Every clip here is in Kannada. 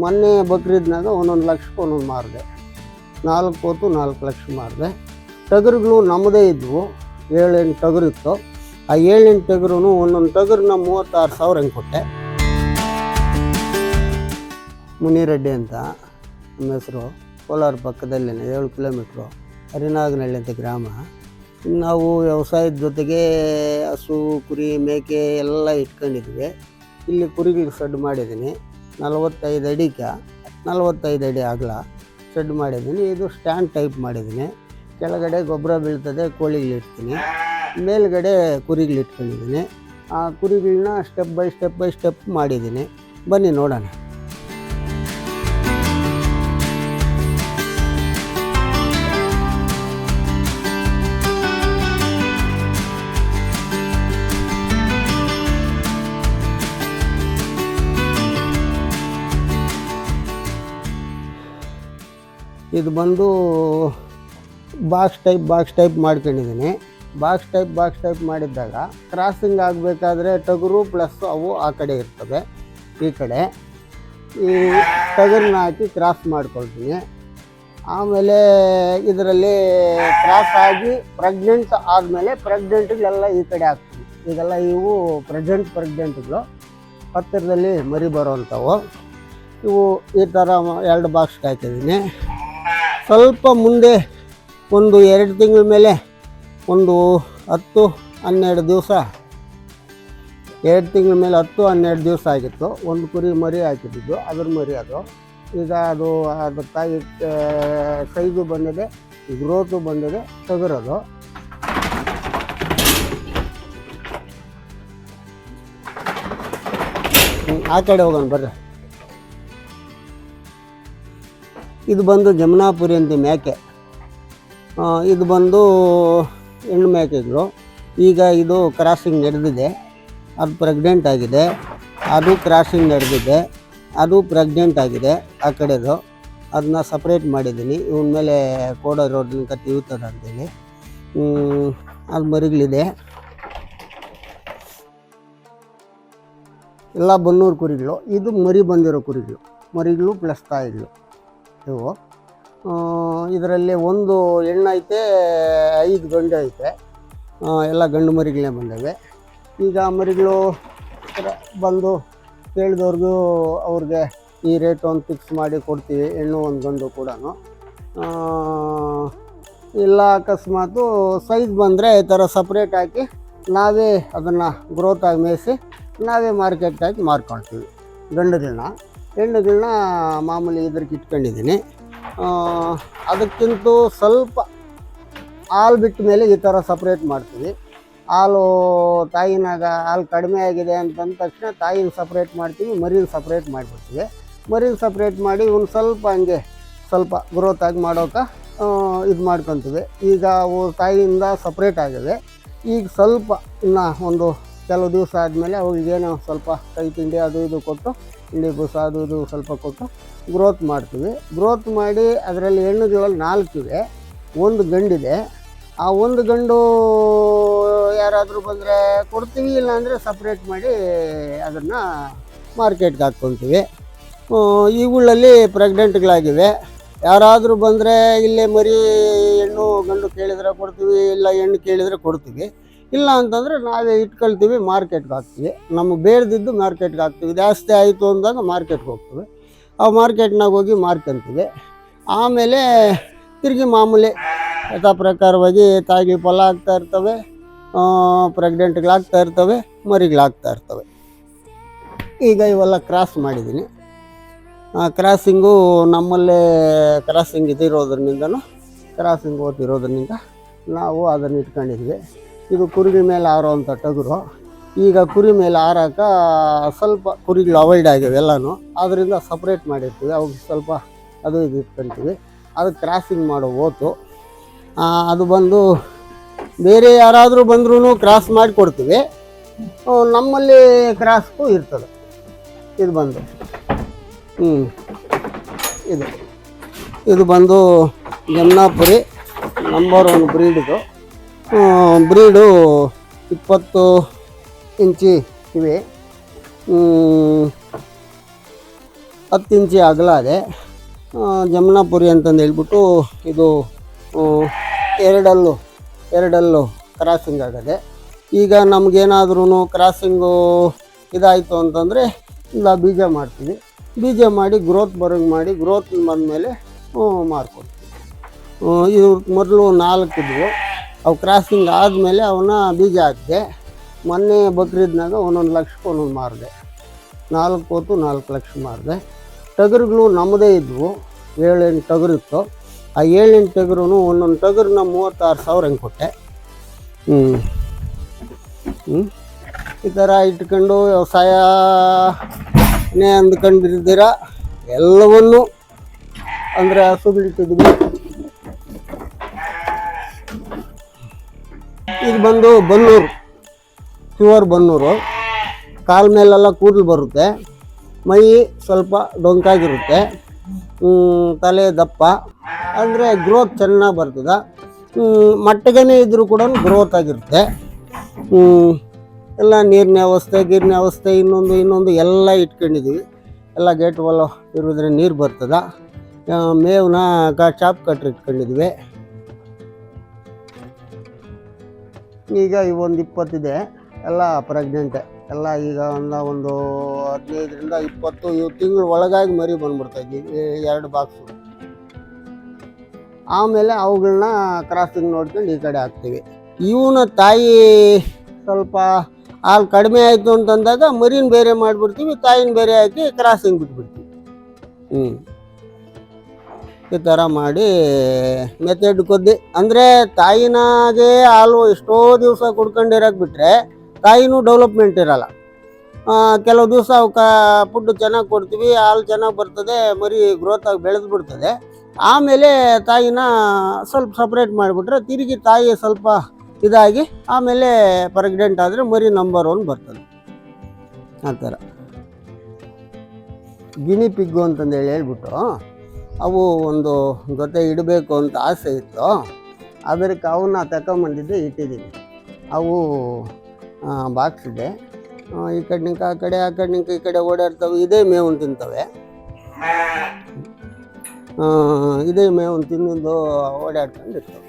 ಮೊನ್ನೆ ಬಕ್ರೀದ್ನಾಗ ಒಂದೊಂದು ಲಕ್ಷಕ್ಕೆ ಒಂದೊಂದು ಮಾರಿದೆ. ನಾಲ್ಕು ಹೊತ್ತು ನಾಲ್ಕು ಲಕ್ಷ ಮಾರಿದೆ. ಟಗರುಗಳು ನಮ್ಮದೇ ಇದ್ವು. ಏಳೆಂಟು ಟಗರು ಇತ್ತು. ಆ ಏಳೆಂಟು ಟಗರು ಒಂದೊಂದು ಟಗರ್ನ ಮೂವತ್ತಾರು ಸಾವಿರ ಹಂಗೆ ಕೊಟ್ಟೆ. ಮುನಿರೆಡ್ಡಿ ಅಂತ ನಮ್ಮ ಹೆಸರು ಕೋಲಾರ ಪಕ್ಕದಲ್ಲೇ ಏಳು ಕಿಲೋಮೀಟ್ರು ಹರಿನಾಗನಹಳ್ಳಿ ಅಂತ ಗ್ರಾಮ. ನಾವು ವ್ಯವಸಾಯದ ಜೊತೆಗೆ ಹಸು, ಕುರಿ, ಮೇಕೆ ಎಲ್ಲ ಇಟ್ಕೊಂಡಿದ್ವಿ. ಇಲ್ಲಿ ಕುರಿಗಳಿಗೆ ಶೆಡ್ ಮಾಡಿದ್ದೀನಿ. ನಲವತ್ತೈದು ಅಡಿಗೆ, ನಲವತ್ತೈದು ಅಡಿ ಅಗಲ ಶೆಡ್ ಮಾಡಿದ್ದೀನಿ. ಇದು ಸ್ಟ್ಯಾಂಡ್ ಟೈಪ್ ಮಾಡಿದ್ದೀನಿ. ಕೆಳಗಡೆ ಗೊಬ್ಬರ ಬೀಳ್ತದೆ ಕೋಳಿಗಳಿಡ್ತೀನಿ ಮೇಲ್ಗಡೆ ಕುರಿಗಳು ಇಟ್ಕೊಂಡಿದ್ದೀನಿ. ಆ ಕುರಿಗಳನ್ನ step by step by step ಮಾಡಿದ್ದೀನಿ. ಬನ್ನಿ ನೋಡೋಣ. ಇದು ಬಂದು ಬಾಕ್ಸ್ ಟೈಪ್ ಬಾಕ್ಸ್ ಟೈಪ್ ಮಾಡ್ಕೊಂಡಿದ್ದೀನಿ. ಬಾಕ್ಸ್ ಟೈಪ್ ಬಾಕ್ಸ್ ಟೈಪ್ ಮಾಡಿದ್ದಾಗ ಕ್ರಾಸಿಂಗ್ ಆಗಬೇಕಾದ್ರೆ ಟಗರು ಪ್ಲಸ್ ಅವು ಆ ಕಡೆ ಇರ್ತವೆ, ಈ ಕಡೆ. ಈ ಟಗರನ್ನ ಹಾಕಿ ಕ್ರಾಸ್ ಮಾಡ್ಕೊಳ್ತೀನಿ. ಆಮೇಲೆ ಇದರಲ್ಲಿ ಕ್ರಾಸ್ ಆಗಿ ಪ್ರೆಗ್ನೆಂಟ್ ಆದಮೇಲೆ ಪ್ರೆಗ್ನೆಂಟ್ಗಳೆಲ್ಲ ಈ ಕಡೆ ಹಾಕ್ತೀನಿ. ಈಗೆಲ್ಲ ಇವು ಪ್ರೆಸೆಂಟ್ ಪ್ರೆಗ್ನೆಂಟ್ಗಳು ಹತ್ತಿರದಲ್ಲಿ ಮರಿ ಬರೋವಂಥವು. ಇವು ಈ ಥರ ಎರಡು ಬಾಕ್ಸ್ಗೆ ಹಾಕಿದ್ದೀನಿ. ಸ್ವಲ್ಪ ಮುಂದೆ ಒಂದು ಎರಡು ತಿಂಗಳ ಮೇಲೆ ಒಂದು ಹತ್ತು ಹನ್ನೆರಡು ದಿವಸ, ಎರಡು ತಿಂಗಳ ಮೇಲೆ ಹತ್ತು ಹನ್ನೆರಡು ದಿವಸ ಆಗಿತ್ತು. ಒಂದು ಕುರಿ ಮರಿ ಹಾಕಿದ್ದು, ಅದ್ರ ಮರಿ ಅದು. ಈಗ ಅದು ಅದು ತಾಯಿ ಸೈಜು ಬಂದಿದೆ ಗ್ರೋತು ಬಂದಿದೆ, ತಗರೋದು. ಆ ಕಡೆ ಹೋಗೋಣ, ಬರ್ರಿ. ಇದು ಬಂದು ಜಮುನಾಪುರಿ ಅಂತ ಮೇಕೆ. ಇದು ಬಂದು ಹೆಣ್ಣು ಮೇಕೆಗಳು. ಈಗ ಇದು ಕ್ರಾಸಿಂಗ್ ನಡೆದಿದೆ. ಅದು ಪ್ರೆಗ್ನೆಂಟ್ ಆಗಿದೆ. ಅದು ಕ್ರಾಸಿಂಗ್ ನಡೆದಿದೆ. ಅದು ಪ್ರೆಗ್ನೆಂಟ್ ಆಗಿದೆ ಆ ಕಡೆದು. ಅದನ್ನ ಸಪ್ರೇಟ್ ಮಾಡಿದ್ದೀನಿ. ಇವನ ಮೇಲೆ ಕೋಡೋರೋದನ್ನ ಕತ್ತಿ ಇರ್ತದೆ ಅಂತೇಳಿ. ಅದು ಮರಿಗಳಿದೆ ಎಲ್ಲ ಬನ್ನೂರು ಕುರಿಗಳು. ಇದು ಮರಿ ಬಂದಿರೋ ಕುರಿಗಳು. ಮರಿಗಳು ಪ್ಲಸ್ ತಾಯಿಗಳು. ಇವು. ಇದರಲ್ಲಿ ಒಂದು ಹೆಣ್ಣೈತೆ ಐದು ಗಂಡು ಐತೆ. ಎಲ್ಲ ಗಂಡು ಮರಿಗಳೇ ಬಂದವೆ. ಈಗ ಮರಿಗಳು ಬಂದು ಕೇಳಿದವ್ರಿಗೂ ಅವ್ರಿಗೆ ಈ ರೇಟ್ ಒಂದು ಫಿಕ್ಸ್ ಮಾಡಿ ಕೊಡ್ತೀವಿ ಹೆಣ್ಣು ಒಂದು ಗಂಡು ಕೂಡ ಇಲ್ಲ ಅಕಸ್ಮಾತು ಸೈಜ್ ಬಂದರೆ ಈ ಥರ ಸಪ್ರೇಟ್ ಹಾಕಿ ನಾವೇ ಅದನ್ನು ಗ್ರೋತ್ ಆಗಿ ಮೇಯಿಸಿ, ನಾವೇ ಮಾರ್ಕೆಟ್ ಹಾಕಿ ಮಾರ್ಕೊಳ್ತೀವಿ. ಗಂಡುಗಳನ್ನ ಹೆಣ್ಣುಗಳನ್ನ ಮಾಮೂಲಿ ಇದ್ರಿಗೆ ಇಟ್ಕೊಂಡಿದ್ದೀನಿ. ಅದಕ್ಕಿಂತ ಸ್ವಲ್ಪ ಹಾಲು ಬಿಟ್ಟ ಮೇಲೆ ಈ ಥರ ಸಪ್ರೇಟ್ ಮಾಡ್ತೀವಿ. ಹಾಲು ತಾಯಿನಾಗ ಹಾಲು ಕಡಿಮೆ ಆಗಿದೆ ಅಂತಂದ ತಕ್ಷಣ ತಾಯಿನ ಸಪ್ರೇಟ್ ಮಾಡ್ತೀವಿ, ಮರಿನ ಸಪ್ರೇಟ್ ಮಾಡಿಬಿಡ್ತೀವಿ. ಮರಿನ ಸಪ್ರೇಟ್ ಮಾಡಿ ಒಂದು ಸ್ವಲ್ಪ ಹಂಗೆ ಸ್ವಲ್ಪ ಗ್ರೋತ್ ಆಗಿ ಮಾಡೋಕೆ ಇದು ಮಾಡ್ಕೊತೀವಿ. ಈಗ ಅವು ತಾಯಿಯಿಂದ ಸಪ್ರೇಟ್ ಆಗಿದೆ. ಈಗ ಸ್ವಲ್ಪ ಇನ್ನು ಒಂದು ಕೆಲವು ದಿವಸ ಆದಮೇಲೆ ಅವುಗಳಿಗೇನೋ ಸ್ವಲ್ಪ ಕೈ ತಿಂಡಿ ಅದು ಇದು ಕೊಟ್ಟು ತಿಂಡಿ ಬುಸಾದುದು ಸ್ವಲ್ಪ ಕೊಟ್ಟು ಗ್ರೋತ್ ಮಾಡ್ತೀವಿ. ಗ್ರೋತ್ ಮಾಡಿ ಅದರಲ್ಲಿ ಹೆಣ್ಣುಗಳಲ್ಲಿ ನಾಲ್ಕಿವೆ ಒಂದು ಗಂಡಿದೆ. ಆ ಒಂದು ಗಂಡು ಯಾರಾದರೂ ಬಂದರೆ ಕೊಡ್ತೀವಿ, ಇಲ್ಲಾಂದರೆ ಸಪ್ರೇಟ್ ಮಾಡಿ ಅದನ್ನು ಮಾರ್ಕೆಟ್ಗೆ ಹಾಕ್ಕೊತೀವಿ. ಇವುಗಳಲ್ಲಿ ಪ್ರೆಗ್ನೆಂಟ್ಗಳಾಗಿವೆ ಯಾರಾದರೂ ಬಂದರೆ ಇಲ್ಲೇ ಮರಿ ಹೆಣ್ಣು ಗಂಡು ಕೇಳಿದರೆ ಕೊಡ್ತೀವಿ, ಇಲ್ಲ ಹೆಣ್ಣು ಕೇಳಿದರೆ ಕೊಡ್ತೀವಿ. ಇಲ್ಲ ಅಂತಂದರೆ ನಾವೇ ಇಟ್ಕೊಳ್ತೀವಿ ಮಾರ್ಕೆಟ್ಗೆ ಹಾಕ್ತೀವಿ. ನಮಗೆ ಬೇಡದಿದ್ದು ಮಾರ್ಕೆಟ್ಗೆ ಹಾಕ್ತೀವಿ. ಜಾಸ್ತಿ ಆಯಿತು ಅಂದಾಗ ಮಾರ್ಕೆಟ್ಗೆ ಹೋಗ್ತೀವಿ. ಆ ಮಾರ್ಕೆಟ್ನಾಗ ಹೋಗಿ ಮಾರ್ಕೊಂತೀವಿ ಆಮೇಲೆ ತಿರುಗಿ ಮಾಮೂಲಿ ಯಥಾ ಪ್ರಕಾರವಾಗಿ ತಾಯಿ ಫಲ ಆಗ್ತಾ ಇರ್ತವೆ ಪ್ರೆಗ್ನೆಂಟ್ಗಳಾಗ್ತಾ ಇರ್ತವೆ ಮರಿಗಳಾಗ್ತಾ ಇರ್ತವೆ. ಈಗ ಇವೆಲ್ಲ ಕ್ರಾಸ್ ಮಾಡಿದ್ದೀನಿ. ಕ್ರಾಸಿಂಗು ನಮ್ಮಲ್ಲೇ ಕ್ರಾಸಿಂಗ್ ಇದಿರೋದ್ರಿಂದನೂ ಕ್ರಾಸಿಂಗ್ ಓದಿರೋದ್ರಿಂದ ನಾವು ಅದನ್ನು ಇಟ್ಕೊಂಡಿದ್ವಿ. ಇದು ಕುರಿ ಮೇಲೆ ಆರೋವಂಥ ಟಗರು. ಈಗ ಕುರಿ ಮೇಲೆ ಆರಾಕ ಸ್ವಲ್ಪ ಕುರಿಗಳು ಅವಾಯ್ಡ್ ಆಗಿವೆ ಎಲ್ಲನೂ. ಅದರಿಂದ ಸಪ್ರೇಟ್ ಮಾಡಿರ್ತೀವಿ. ಅವಾಗ ಸ್ವಲ್ಪ ಅದು ಇದು ಇಟ್ಕೊಂತೀವಿ. ಅದು ಕ್ರಾಸಿಂಗ್ ಮಾಡೋ ಓತು ಅದು ಬಂದು ಬೇರೆ ಯಾರಾದರೂ ಬಂದ್ರೂ ಕ್ರಾಸ್ ಮಾಡಿ ಕೊಡ್ತೀವಿ. ಆ, ನಮ್ಮಲ್ಲಿ ಕ್ರಾಸ್ಗೂ ಇರ್ತದೆ. ಇದು ಬಂದು. ಹ್ಞೂ ಇದು. ಇದು ಬಂದು ಜಮ್ನಾಪುರಿ ನಂಬರ್ ಒನ್ ಬ್ರೀಡ್ ಇದು. ಬ್ರೀಡು ಇಪ್ಪತ್ತು ಇಂಚಿ ಇವೆ. ಹತ್ತು ಇಂಚಿ ಅಗಲ ಇದೆ ಜಮುನಾಪುರಿ ಅಂತಂದು ಹೇಳ್ಬಿಟ್ಟು ಇದು ಎರಡಲ್ಲೂ, ಎರಡಲ್ಲು ಕ್ರಾಸಿಂಗ್ ಆಗದೆ. ಈಗ ನಮಗೇನಾದ್ರೂ ಕ್ರಾಸಿಂಗು ಇದಾಯಿತು ಅಂತಂದರೆ ಇಲ್ಲ, ಬೀಜ ಮಾಡ್ತೀವಿ. ಬೀಜ ಮಾಡಿ ಗ್ರೋತ್ ಬರೋಂಗೆ ಮಾಡಿ ಗ್ರೋತ್ ಬಂದಮೇಲೆ ಮಾರ್ಕೊಡ್ತೀವಿ. ಇದು ಮೊದಲು ನಾಲ್ಕು ಇದ್ವು. ಅವು ಕ್ರಾಸಿಂಗ್ ಆದಮೇಲೆ ಅವನ್ನ ಬೀಜ ಹಾಕಿದೆ, ಮೊನ್ನೆ ಬಕ್ರಿದ್ನಾಗ ಒಂದೊಂದು ಲಕ್ಷಕ್ಕೆ ಒಂದೊಂದು ಮಾರಿದೆ. ನಾಲ್ಕು ಹೊತ್ತು ನಾಲ್ಕು ಲಕ್ಷ ಮಾರಿದೆ. ಟಗರುಗಳು ನಮ್ಮದೇ ಇದ್ವು, ಏಳೆಂಟು ಟಗರು ಇತ್ತು. ಆ ಏಳೆಂಟು ಟಗರು ಒಂದೊಂದು ಟಗರನ್ನ ಮೂವತ್ತಾರು ಸಾವಿರ ಹಂಗೆ ಕೊಟ್ಟೆ. ಹ್ಞೂ ಹ್ಞೂ ಈ ಥರ ಇಟ್ಕೊಂಡು ವ್ಯವಸಾಯನೇ ಅಂದ್ಕೊಂಡಿರ್ತೀರ ಎಲ್ಲವನ್ನು ಅಂದರೆ ಹಸುಗಳಿಟ್ಟಿದ್ವಿ ಇದು ಬಂದು ಬನ್ನೂರು. ಪ್ಯೂರ್ ಬನ್ನೂರು. ಕಾಲ ಮೇಲೆಲ್ಲ ಕೂದಲು ಬರುತ್ತೆ. ಮೈ ಸ್ವಲ್ಪ ಡೊಂಕಾಗಿರುತ್ತೆ. ತಲೆ ದಪ್ಪ. ಅಂದರೆ ಗ್ರೋತ್ ಚೆನ್ನಾಗಿ ಬರ್ತದೆ. ಮಟ್ಟಿಗೆನೇ ಇದ್ದರೂ ಕೂಡ ಗ್ರೋತ್ ಆಗಿರುತ್ತೆ. ಎಲ್ಲ ನೀರಿನ ವ್ಯವಸ್ಥೆ, ಗೀರಿನ ವ್ಯವಸ್ಥೆ, ಇನ್ನೊಂದು ಇನ್ನೊಂದು ಎಲ್ಲ ಇಟ್ಕೊಂಡಿದ್ದೀವಿ ಎಲ್ಲ ಗೇಟ್ ವಾಲ್ ಇರೋದ್ರೆ ನೀರು ಬರ್ತದೆ. ಮೇವನ್ನ ಕಾ, ಚಾಪ್ ಕಟ್ರಿ ಇಟ್ಕೊಂಡಿದ್ವಿ. ಈಗ ಇವೊಂದು ಇಪ್ಪತ್ತಿದೆ, ಎಲ್ಲ ಪ್ರೆಗ್ನೆಂಟೆ ಎಲ್ಲ ಈಗ ಒಂದು ಒಂದು ಹದಿನೈದರಿಂದ ಇಪ್ಪತ್ತು, ಇವು ತಿಂಗಳು ಒಳಗಾಗಿ ಮರಿ ಬಂದ್ಬಿಡ್ತಾಯಿದ್ವಿ ಎರಡು ಬಾಕ್ಸು ಆಮೇಲೆ ಅವುಗಳನ್ನ ಕ್ರಾಸಿಂಗ್ ನೋಡ್ಕೊಂಡು ಈ ಕಡೆ ಹಾಕ್ತೀವಿ. ಇವನ ತಾಯಿ ಸ್ವಲ್ಪ ಹಾಲು ಕಡಿಮೆ ಆಯಿತು ಅಂತಂದಾಗ ಮರಿನ ಬೇರೆ ಮಾಡಿಬಿಡ್ತೀವಿ, ತಾಯಿನ ಬೇರೆ ಹಾಕಿ ಕ್ರಾಸಿಂಗ್ ಬಿಟ್ಬಿಡ್ತೀವಿ. ಹ್ಞೂ ಈ ಥರ ಮಾಡಿ ಮೆಥಡ್ ಕೊದ್ದಿ ಅಂದರೆ ತಾಯಿನಾಗೆ ಹಾಲು ಎಷ್ಟೋ ದಿವಸ ಕುಡ್ಕೊಂಡಿರೋಕೆ ಬಿಟ್ಟರೆ ತಾಯಿನೂ ಡೆವಲಪ್ಮೆಂಟ್ ಇರಲ್ಲ. ಕೆಲವು ದಿವಸ ಅವಕ್ಕೆ ಫುಡ್ ಚೆನ್ನಾಗಿ ಕೊಡ್ತೀವಿ, ಹಾಲು ಚೆನ್ನಾಗಿ ಬರ್ತದೆ, ಮರಿ ಗ್ರೋತ್ ಆಗಿ ಬೆಳೆದು ಬಿಡ್ತದೆ. ಆಮೇಲೆ ತಾಯಿನ ಸ್ವಲ್ಪ ಸಪ್ರೇಟ್ ಮಾಡಿಬಿಟ್ರೆ ತಿರುಗಿ ತಾಯಿ ಸ್ವಲ್ಪ ಇದಾಗಿ ಆಮೇಲೆ ಪ್ರೆಗ್ನೆಂಟ್ ಆದರೆ ಮರಿ ನಂಬರ್ ಒನ್ ಬರ್ತದೆ. ಆ ಥರ ಗಿನಿ ಪಿಗ್ಗು ಅಂತಂದೇಳಿ ಹೇಳ್ಬಿಟ್ಟು ಅವು ಒಂದು ಜೊತೆ ಇಡಬೇಕು ಅಂತ ಆಸೆ ಇತ್ತು. ಅದಕ್ಕೆ ಅವನ್ನ ತಗೊಂಬಂದಿದ್ದು ಇಟ್ಟಿದ್ದೀನಿ. ಅವು ಬಾಕ್ಸ್ ಇದೆ. ಈ ಕಡೆ ನಿಂಕ ಆ ಕಡೆ ಆ ಕಡೆ ನಿಂಕ ಈ ಕಡೆ ಓಡಾಡ್ತವೆ, ಇದೇ ಮೇವು ತಿಂತವೆ. ಇದೇ ಮೇವು ತಿಂದು ಓಡಾಡ್ಕೊಂಡಿರ್ತವೆ.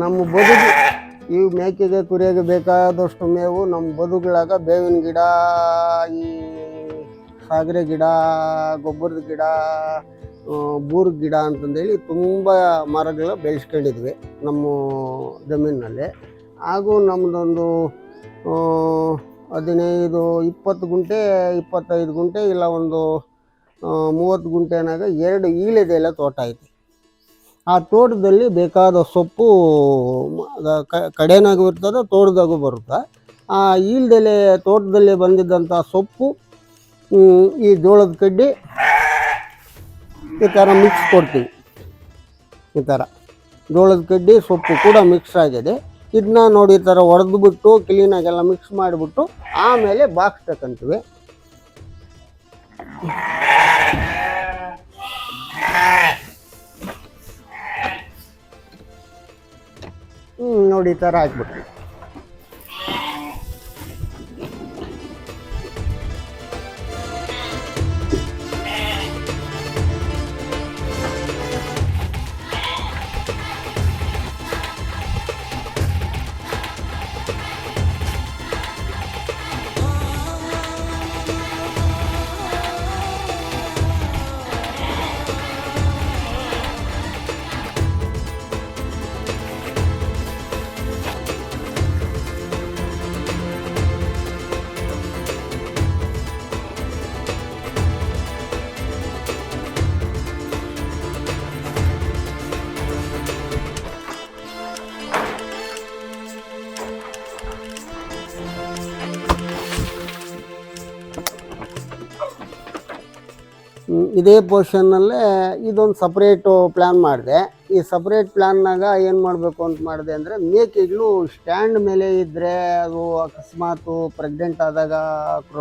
ನಮ್ಮ ಬದುಕು, ಈ ಮೇಕೆಗೆ ಕುರಿಯಾಗೆ ಬೇಕಾದಷ್ಟು ಮೇವು ನಮ್ಮ ಬದುಗಳಾಗ ಬೇವಿನ ಗಿಡ, ಈ ಸಾಗರೆ ಗಿಡ, ಗೊಬ್ಬರದ ಗಿಡ ಬೂರ್ ಗಿಡ ಅಂತಂದೇಳಿ ತುಂಬ ಮರಗಳು ಬೆಳೆಸ್ಕೊಂಡಿದ್ವಿ ನಮ್ಮ ಜಮೀನಿನಲ್ಲಿ. ಹಾಗೂ ನಮ್ಮದೊಂದು ಹದಿನೈದು, ಇಪ್ಪತ್ತು ಗುಂಟೆ, ಇಪ್ಪತ್ತೈದು ಗುಂಟೆ, ಇಲ್ಲ ಒಂದು ಮೂವತ್ತು ಗುಂಟೆನಾಗ ಎರಡು ಈಳೆದೆಲ್ಲ ತೋಟ ಐತಿ. ಆ ತೋಟದಲ್ಲಿ ಬೇಕಾದ ಸೊಪ್ಪು ಕಡೆನಾಗೂ ಇರ್ತದೆ, ತೋಟದಾಗೂ ಬರುತ್ತೆ. ಆ ಈಲ್ದೆಲೆ ತೋಟದಲ್ಲಿ ಬಂದಿದ್ದಂಥ ಸೊಪ್ಪು ಈ ಜೋಳದ ಕಡ್ಡಿ, ಈ ಥರ ಮಿಕ್ಸ್ ಕೊಡ್ತೀವಿ. ಈ ಥರ ಜೋಳದ ಕಡ್ಡಿ, ಸೊಪ್ಪು ಕೂಡ ಮಿಕ್ಸ್ ಆಗಿದೆ. ಇದನ್ನ ನೋಡಿ ಈ ಥರ ಹೊಡೆದ್ಬಿಟ್ಟು ಕ್ಲೀನಾಗೆಲ್ಲ ಮಿಕ್ಸ್ ಮಾಡಿಬಿಟ್ಟು, ಆಮೇಲೆ ಬಾಕ್ಸ್ ತಗೊಂತೀವಿ ನೋಡಿ ಈ ಥರ ಹಾಕ್ಬಿಟ್ಟು ಇದೇ ಪೋರ್ಷನ್ನಲ್ಲೇ ಇದೊಂದು ಸಪ್ರೇಟು ಪ್ಲ್ಯಾನ್ ಮಾಡಿದೆ. ಈ ಸಪ್ರೇಟ್ ಪ್ಲ್ಯಾನ್ನಾಗ ಏನು ಮಾಡಬೇಕು ಅಂತ ಮಾಡಿದೆ ಅಂದರೆ ಮೇಕೆಗಳು ಸ್ಟ್ಯಾಂಡ್ ಮೇಲೆ ಇದ್ದರೆ ಅದು ಅಕಸ್ಮಾತು ಪ್ರೆಗ್ನೆಂಟ್ ಆದಾಗ